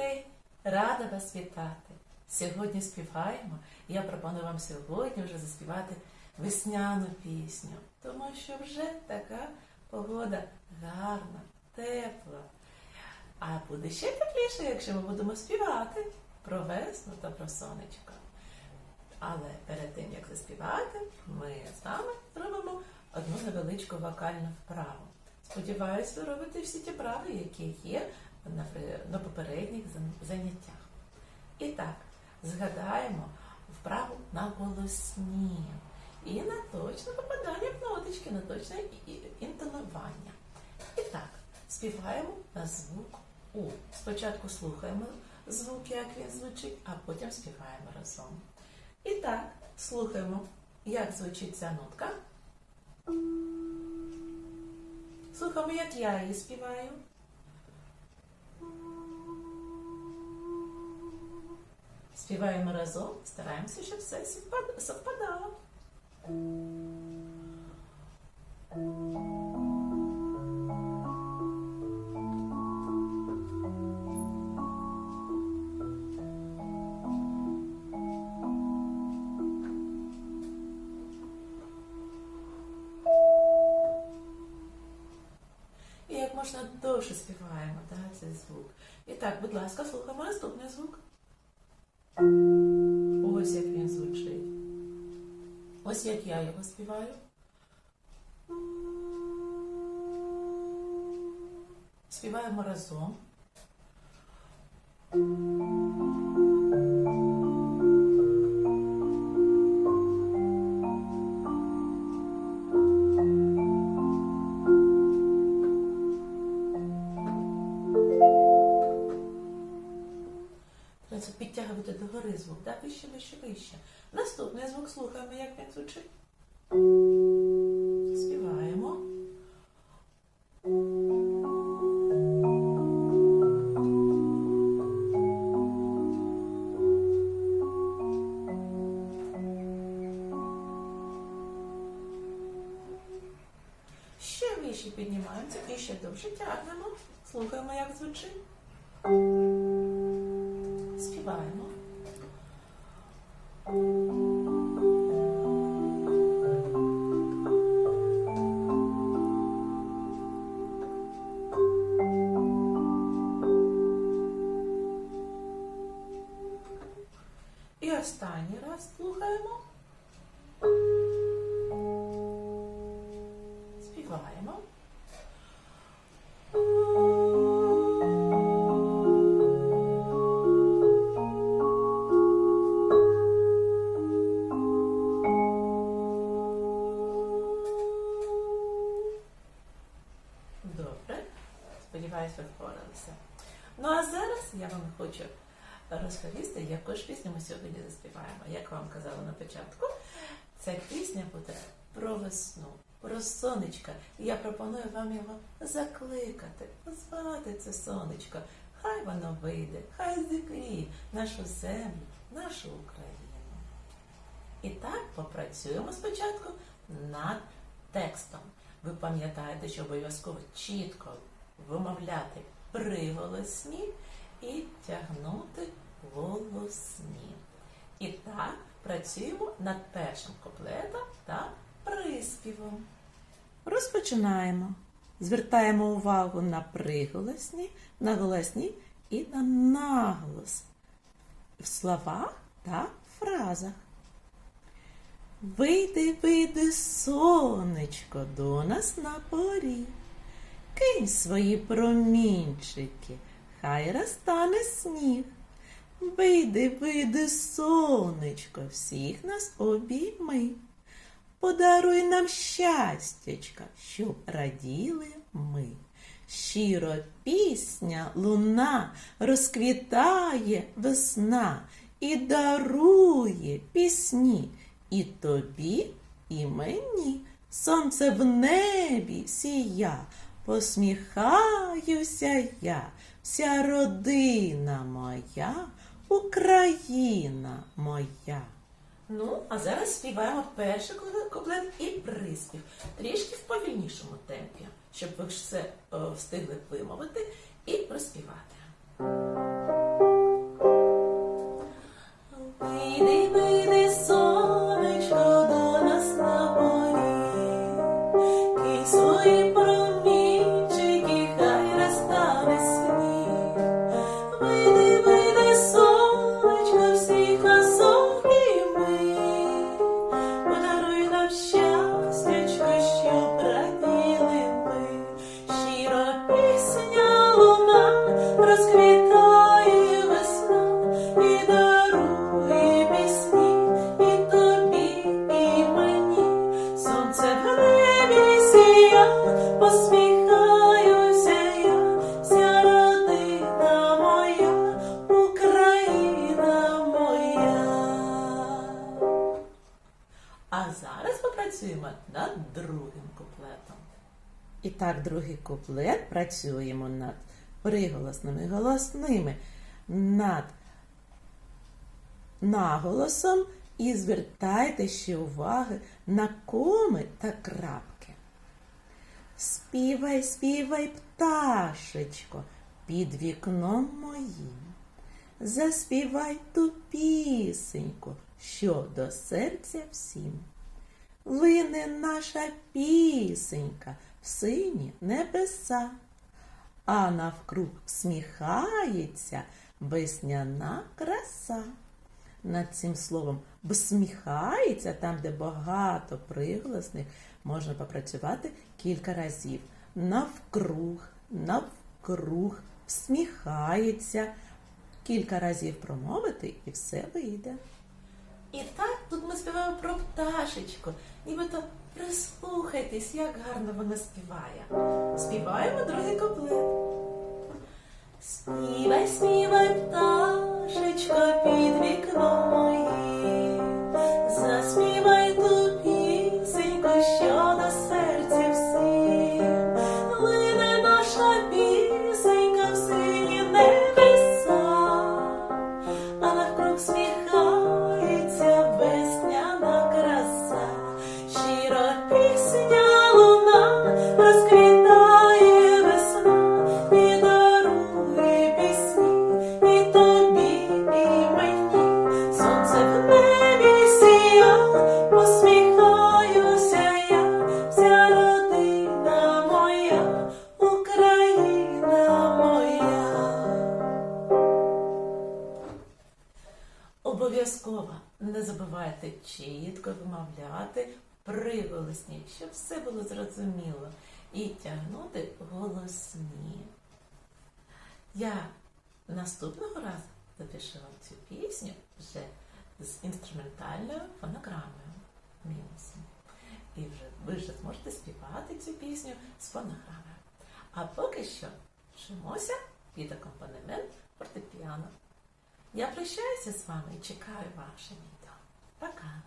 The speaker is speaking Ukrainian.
дітей! Рада вас вітати! Сьогодні співаємо. Я пропоную вам сьогодні вже заспівати весняну пісню, тому що вже така погода гарна, тепла. А буде ще тепліше, якщо ми будемо співати про весну та про сонечко. Але перед тим, як заспівати, ми з вами зробимо одну невеличку вокальну вправу. Сподіваюсь, ви робите всі ті вправи, які є на, попередніх заняттях. І так, згадаємо вправу на голосні і на точне попадання в ноточки, на точне інтонування. І так, співаємо на звук У. Спочатку слухаємо звук, як він звучить, а потім співаємо разом. І так, слухаємо, як звучить ця нотка. Слухаємо, як я її співаю. Співаємо разом, стараємося, щоб все совпадало. Як можна довше співаємо да, цей звук. І так, будь ласка, слухаємо наступний звук. Ось як я його співаю. Співаємо разом. Підтягувати догори звук, да? вище, вище, вище. Наступний звук слухаємо, як він звучить. Співаємо. Ще вище піднімаємося і ще довше тягнемо. Слухаємо, як звучить. Співаємо. І останній Сподіваюсь, ви. Ну а зараз я вам хочу розповісти, яку ж пісню ми сьогодні заспіваємо. Як вам казала на початку, ця пісня буде про весну, про сонечко. І я пропоную вам його закликати, позвати це сонечко. Хай воно вийде, хай зігріє нашу землю, нашу Україну. І так попрацюємо спочатку над текстом. Ви пам'ятаєте, що обов'язково чітко вимовляти приголосні і тягнути голосні. І так працюємо над першим куплетом та приспівом. Розпочинаємо. Звертаємо увагу на приголосні, на голосні і на наголос в словах та фразах. Вийди, вийди, сонечко, до нас на поріг. Кинь свої промінчики, хай розтане сніг. Вийди, вийди, сонечко, всіх нас обійми. Подаруй нам щастячка, щоб раділи ми. Щиро пісня, луна розквітає весна і дарує пісні і тобі, і мені. Сонце в небі сія, посміхаюся я, вся родина моя, Україна моя. Ну, а зараз співаємо перший куплет і приспів. Трішки в повільнішому темпі, щоб ви все е, встигли вимовити і проспівати. розквітає весна і дарує пісні, і тобі, сонце в небі сія, посміхаюся я, вся родина моя, Україна моя. А зараз попрацюємо над другим куплетом. І так, другий куплет працюємо над приголосними голосними, над наголосом і звертайте ще уваги на коми та крапки. Співай, співай, пташечко, під вікном моїм. Заспівай ту пісеньку, що до серця всім. Лине наша пісенька в сині небеса, а навкруг всміхається весняна краса. Над цим словом всміхається, там, де багато приголосних, можна попрацювати кілька разів. Навкруг, навкруг, всміхається. Кілька разів промовити і все вийде. І так тут ми співаємо про пташечку. Нібито прислухайтесь, як гарно вона співає. Співаємо другий куплет. Співай, співай, пташечко, під вікном моїм. Вимовляти приголосні, щоб все було зрозуміло, і тягнути голосні. Я наступного разу запишу вам цю пісню вже з інструментальною фонограмою мінусом. І вже ви вже зможете співати цю пісню з фонограмою. А поки що вчимося під акомпанемент фортепіано. Я прощаюся з вами і чекаю ваше відео. Пока!